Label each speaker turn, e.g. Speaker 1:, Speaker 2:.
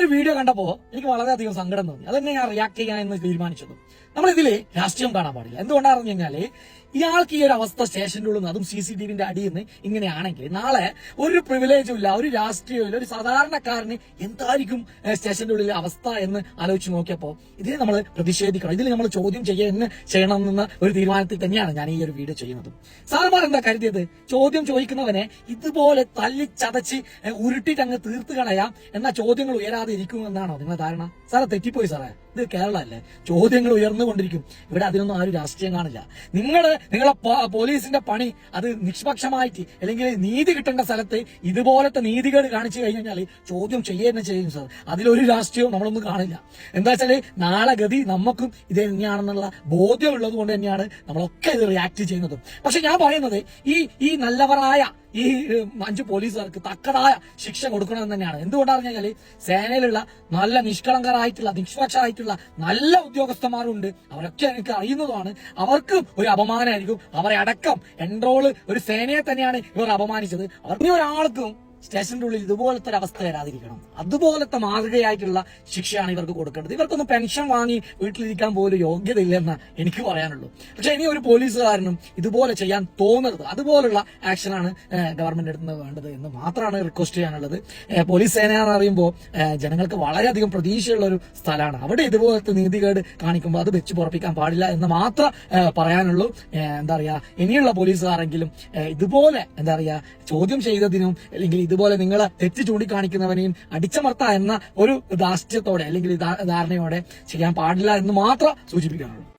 Speaker 1: ഒരു വീഡിയോ കണ്ടപ്പോ എനിക്ക് വളരെയധികം സങ്കടം തോന്നി. അതന്നെ ഞാൻ റിയാക്ട് ചെയ്യാൻ എന്ന് തീരുമാനിച്ചത്? നമ്മൾ ഇതിൽ രാഷ്ട്രീയം കാണാൻ പാടില്ല. എന്തുകൊണ്ടാണെന്ന് കഴിഞ്ഞാൽ ഇയാൾക്ക് ഈ ഒരു അവസ്ഥ സ്റ്റേഷന്റെ ഉള്ളിൽ നിന്ന് അതും സി സി ടി വിന്റെ അടിയിൽ നിന്ന് ഇങ്ങനെയാണെങ്കിൽ നാളെ ഒരു പ്രിവിലേജും ഇല്ല ഒരു രാഷ്ട്രീയവും ഇല്ല ഒരു സാധാരണക്കാരന് എന്തായിരിക്കും സ്റ്റേഷന്റെ ഉള്ളിലെ അവസ്ഥ എന്ന് ആലോചിച്ച് നോക്കിയപ്പോൾ ഇതിനെ നമ്മൾ പ്രതിഷേധിക്കണം. ഇതിൽ നമ്മൾ ചോദ്യം ചെയ്യുന്ന ചെയ്യണം എന്ന ഒരു തീരുമാനത്തിൽ തന്നെയാണ് ഞാൻ ഈ ഒരു വീഡിയോ ചെയ്യുന്നത്. സാറന്മാർ എന്താ കരുതിയത്? ചോദ്യം ചോദിക്കുന്നവനെ ഇതുപോലെ തല്ലിച്ചതച്ച് ഉരുട്ടിട്ട് അങ്ങ് തീർത്ത് കളയാം എന്ന ചോദ്യങ്ങൾ ഉയരാതെ ഇരിക്കുമെന്നാണോ നിങ്ങളുടെ ധാരണ? സാറേ തെറ്റിപ്പോയി സാറേ. ഇത് കേരള അല്ലേ ചോദ്യങ്ങൾ ഉയർന്നുകൊണ്ടിരിക്കും. ഇവിടെ അതിനൊന്നും ആരും രാഷ്ട്രീയം കാണില്ല. നിങ്ങൾ നിങ്ങളെ പോലീസിന്റെ പണി അത് നിഷ്പക്ഷമായിട്ട് അല്ലെങ്കിൽ നീതി കിട്ടേണ്ട സ്ഥലത്ത് ഇതുപോലത്തെ നീതികൾ കാണിച്ചു കഴിഞ്ഞാൽ ചോദ്യം ചെയ്യുക ചെയ്യും സാർ അതിലൊരു രാഷ്ട്രീയവും നമ്മളൊന്നും കാണില്ല. എന്താ വെച്ചാൽ നാളെ ഗതി നമുക്കും ഇത് തന്നെയാണെന്നുള്ള ബോധ്യം ഉള്ളത് കൊണ്ട് തന്നെയാണ് നമ്മളൊക്കെ ഇത് റിയാക്ട് ചെയ്യുന്നത്. പക്ഷെ ഞാൻ പറയുന്നത് ഈ ഈ നല്ലവരായ ഈ അഞ്ച് പോലീസുകാർക്ക് തക്കതായ ശിക്ഷ കൊടുക്കണമെന്ന് തന്നെയാണ്. എന്തുകൊണ്ടാണെന്ന് കഴിഞ്ഞാൽ സേനയിലുള്ള നല്ല നിഷ്കളങ്കരായിട്ടുള്ള നിഷ്പക്ഷരായിട്ടുള്ള നല്ല ഉദ്യോഗസ്ഥന്മാരുണ്ട്. അവരൊക്കെ എനിക്ക് അറിയുന്നതാണ്. അവർക്ക് ഒരു അപമാനമായിരിക്കും അവരെ അടക്കം എൻട്രോൾ ഒരു സേനയെ തന്നെയാണ് ഇവർ അപമാനിച്ചത്. അവർ ഒരാൾക്കും സ്റ്റേഷന്റെ ഉള്ളിൽ ഇതുപോലത്തെ ഒരു അവസ്ഥ വരാതിരിക്കണം. അതുപോലത്തെ മാതൃകയായിട്ടുള്ള ശിക്ഷയാണ് ഇവർക്ക് കൊടുക്കേണ്ടത്. ഇവർക്കൊന്നും പെൻഷൻ വാങ്ങി വീട്ടിലിരിക്കാൻ പോലും യോഗ്യതയില്ലെന്ന് എനിക്ക് പറയാനുള്ളൂ. പക്ഷെ ഇനി ഒരു പോലീസുകാരനും ഇതുപോലെ ചെയ്യാൻ തോന്നരുത്. അതുപോലുള്ള ആക്ഷനാണ് ഗവൺമെന്റ് നിന്ന് വേണ്ടത് എന്ന് മാത്രമാണ് റിക്വസ്റ്റ് ചെയ്യാനുള്ളത്. പോലീസ് സേന എന്ന് പറയുമ്പോൾ ജനങ്ങൾക്ക് വളരെയധികം പ്രതീക്ഷയുള്ള ഒരു സ്ഥലമാണ്. അവിടെ ഇതുപോലത്തെ നീതികേട് കാണിക്കുമ്പോൾ അത് വെച്ച് പുറപ്പിക്കാൻ പാടില്ല എന്ന് മാത്രം പറയാനുള്ളൂ. എന്താ പറയുക ഇനിയുള്ള പോലീസുകാരെങ്കിലും ഇതുപോലെ എന്താ പറയുക ചോദ്യം ചെയ്തതിനും അല്ലെങ്കിൽ ഇതുപോലെ നിങ്ങൾ തെറ്റ് ചൂണ്ടിക്കാണിക്കുന്നവനെയും അടിച്ചമർത്ത എന്ന ഒരു ധാർഷ്ട്യത്തോടെ അല്ലെങ്കിൽ ധാരണയോടെ ചെയ്യാൻ പാടില്ല എന്ന് മാത്രം സൂചിപ്പിക്കാനുള്ളൂ.